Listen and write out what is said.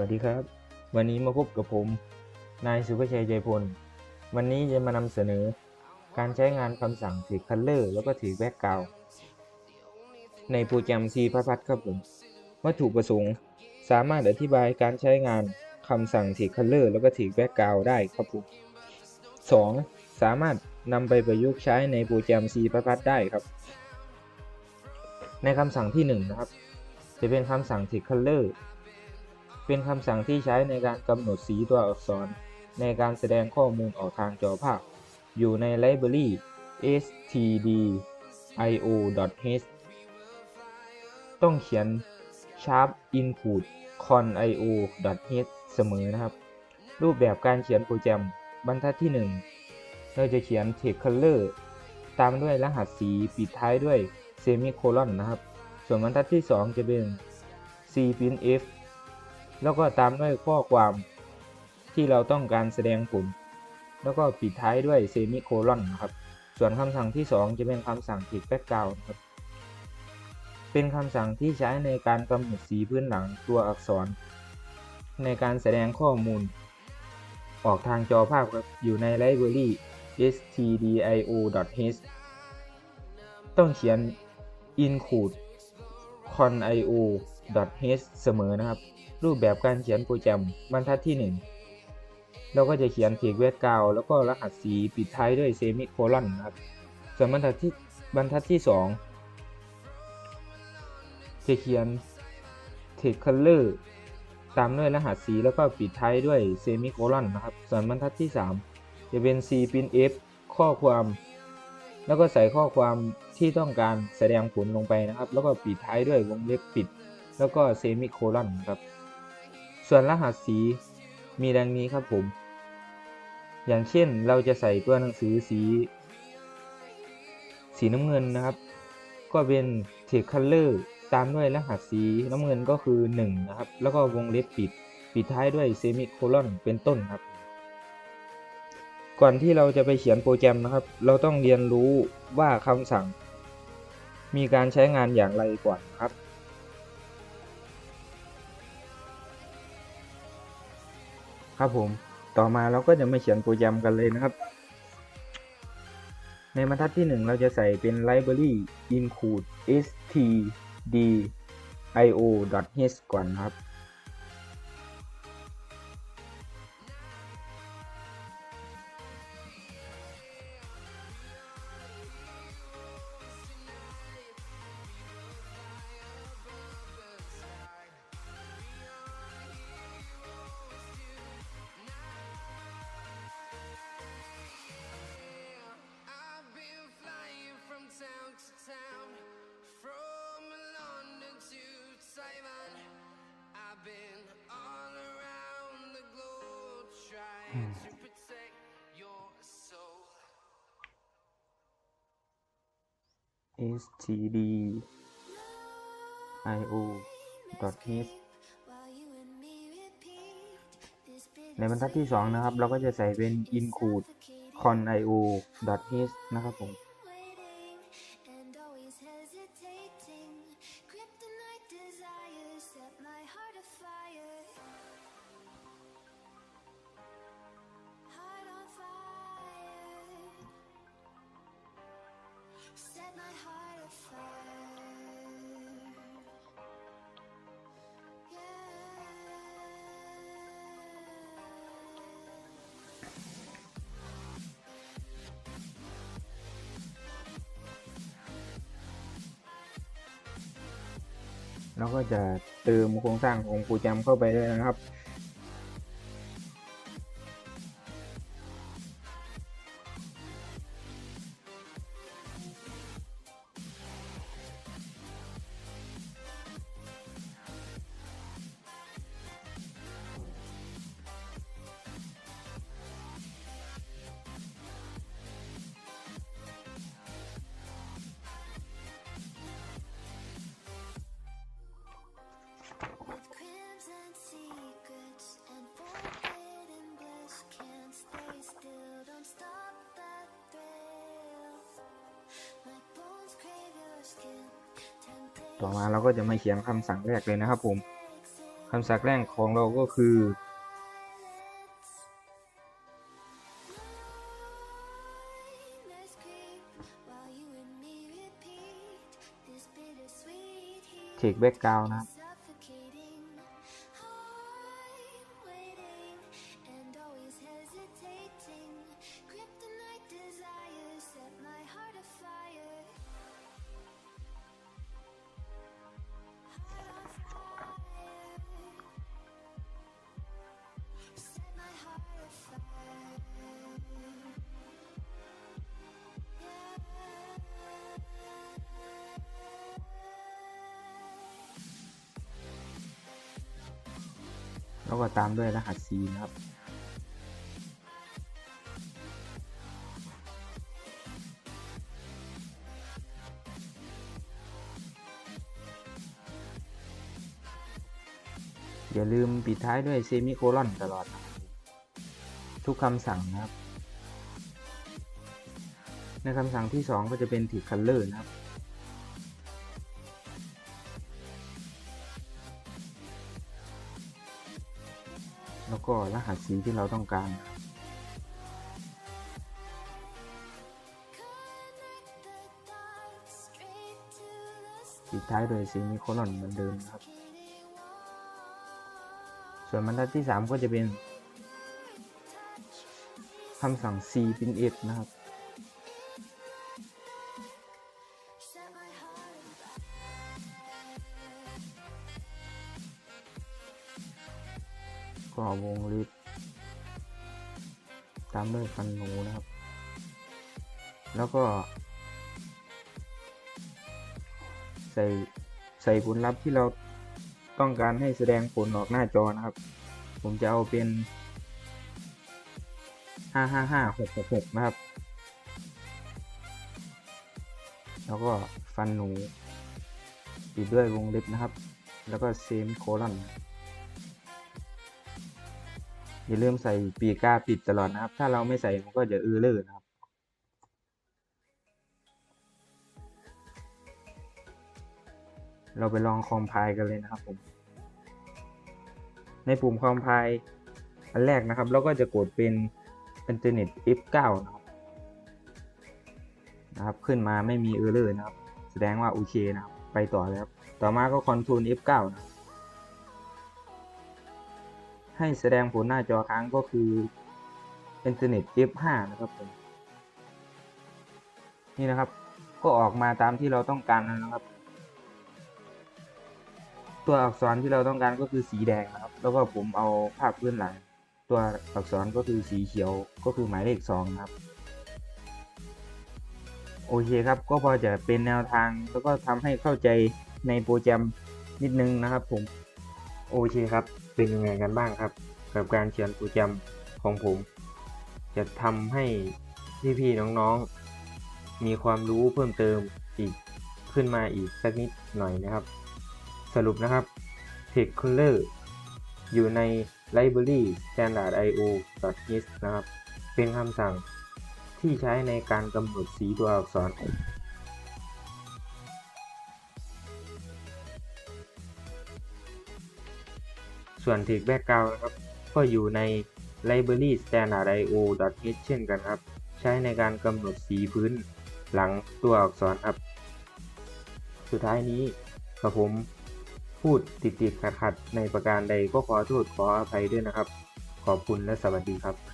วัสดีครับ วันนี้มาพบกับผม นายสุภชัยใจพล วันนี้จะมานำเสนอ การใช้งานคำสั่งถือคัลเลอร์แล้วก็ถือแบ็กกราวในโปรแกรม C พัพัดครับผม วัตถุประสงค์ สามารถอธิบายการใช้งานคำสั่งถือคัลเลอร์แล้วก็ถือแบ็กกราวได้ครับผม 2. สามารถนำไปประยุกต์ใช้ในโปรแกรม C พัพัดได้ครับ ในคำสั่งที่ 1 นะครับ จะเป็นคำสั่ง Tick Color เเป็นคำสั่งที่ใช้ในการกำหนดสีตัวอักษร ในการแสดงข้อมูลออกทางจอภาพ อยู่ในไลบรารี stdio.h ต้องเขียน sharp input con.io.h เสมอนะครับ รูปแบบการเขียนโปรแกรมบรรทัดที่ 1 เราจะเขียน text color ตามด้วยรหัสสีปิดท้ายด้วยเซมิโคลอนนะครับ ส่วนบรรทัดที่ 2 จะเป็น c print f แล้วก็ตามด้วยข้อความที่เราต้องการแสดงผล แล้วก็ปิดท้ายด้วยเซมิโคลอนนะครับ ส่วนคำสั่งที่ 2 จะเป็นคำสั่ง tick background นะครับ เป็นคำสั่งที่ใช้ในการกำหนดสีพื้นหลังตัวอักษร ในการแสดงข้อมูล ออกทางจอภาพครับ อยู่ในไลบรารี stdio.h ต้องเขียน include conio .h เสมอนะครับ รูปแบบการเขียนโปรแกรมบรรทัดที่ 1 เราก็จะเขียนเทกเวทกาวแล้วก็รหัสสีปิดท้ายด้วยเซมิโคลอนนะครับส่วนบรรทัดที่บรรทัดที่ 2 จะเขียนเทกคัลเลอร์ตามด้วยรหัสสีแล้วก็ปิดท้ายด้วยเซมิโคลอนนะครับส่วนบรรทัดที่ 3 จะเป็น C pin F ข้อความ แล้วก็ใส่ข้อความที่ต้องการแสดงผลลงไปนะครับ แล้วก็ปิดท้ายด้วยวงเล็บปิด แล้วก็เซมิโคลอนครับ ส่วนรหัสสีมีดังนี้ครับผม อย่างเช่นเราจะใส่ตัวหนังสือสี สีน้ำเงินนะครับ ก็เป็น text color ตามด้วยรหัสสีน้ำเงินก็คือ 1 นะครับ แล้วก็วงเล็บปิด ปิดท้ายด้วยเซมิโคลอนเป็นต้นครับ ก่อนที่เราจะไปเขียนโปรแกรมนะครับ เราต้องเรียนรู้ว่าคำสั่ง มีการใช้งานอย่างไรก่อนนครับ ครับผมต่อมาเราก็จะมาเขียนโปรแกรมกันเลยนะครับ ในบรรทัดที่ 1 เราจะใส่เป็น library include stdio.h ก่อนนะครับ S T D I O. H I S ในบรรทัดที่ 2 นะครับ เราก็จะใส่เป็น include con_io. H I S นะครับผม เราก็จะเติมโครงสร้างของโปรแกรมเข้าไปด้วยนะครับ ต่อมาเราก็จะมาเขียนคำสั่งแรกเลยนะครับ ผม คำสั่งแรกของเราก็คือ take background นะ แล้วก็ตามด้วยรหัส C นะครับ อย่าลืมปิดท้ายด้วยเซมิโคลอนตลอด ทุกคำสั่งนะครับ ในคำสั่งที่ 2 ก็จะเป็นติดคัลเลอร์นะครับ แล้วก็รหัสสีที่เราต้องการครับ Connect the dots straight to the ปิดท้ายโดยสีมิโคลอนเหมือนเดิมครับ ส่วนบรรทัดที่ 3 ก็จะเป็นคำสั่ง C เป็น F นะครับ วงลิฟตามด้วยฟันหนูนะครับ แล้วก็ ใส่ใส่ผลลัพธ์ที่เราต้องการให้แสดงผลออกหน้าจอนะครับ ผมจะเอาเป็น 555666 นะครับ แล้วก็ฟันหนูปิดด้วยวงเล็บนะครับ แล้วก็เซมโคลอน อย่าลืมใส่ปีกาปิดตลอดนะครับ ถ้าเราไม่ใส่มันก็จะอือเลอร์นะครับ เราไปลองคอมไพล์กันเลยนะครับผม ในปุ่มคอมไพล์อันแรกนะครับ เราก็จะกดเป็น Internet F9 นะครับนะครับขึ้นมาไม่มี Error นะครับ แสดงว่าโอเคนะครับ ไปต่อเลยครับต่อมาก็ Ctrl F9 นะครับ ให้แสดงผลหน้าจอค้างก็คือ Internet F5 นะครับผมนี่นะครับ ก็ออกมาตามที่เราต้องการนะครับ ตัวอักษรที่เราต้องการก็คือสีแดงนะครับ แล้วก็ผมเอาภาพพื้นหลัง ตัวอักษรก็คือสีเขียวก็คือหมายเลขสองครับโอเคครับ ก็พอจะเป็นแนวทางแล้วก็ทำให้เข้าใจในโปรแกรมนิดนึงนะครับผม โอเคครับ เป็นยังไงกันบ้างครับ กับการเขียนโปรแกรมของผม จะทำให้พี่ๆน้องๆ มีความรู้เพิ่มเติมอีกขึ้นมาอีกสักนิดหน่อยนะครับ สรุปนะครับ Text Color อยู่ใน Library standard.io.hist นะครับ เป็นคำสั่งที่ใช้ในการกำหนดสีตัวอักษร ส่วน Text Background นะครับ ก็อยู่ใน Library standard.io.h เช่นกันครับ ใช้ในการกำหนดสีพื้นหลังตัวอักษรครับ สุดท้ายนี้กับผมพูดติดๆขัดๆในประการใดก็ขอโทษขออภัยด้วยนะครับ ขอบคุณและสวัสดีครับ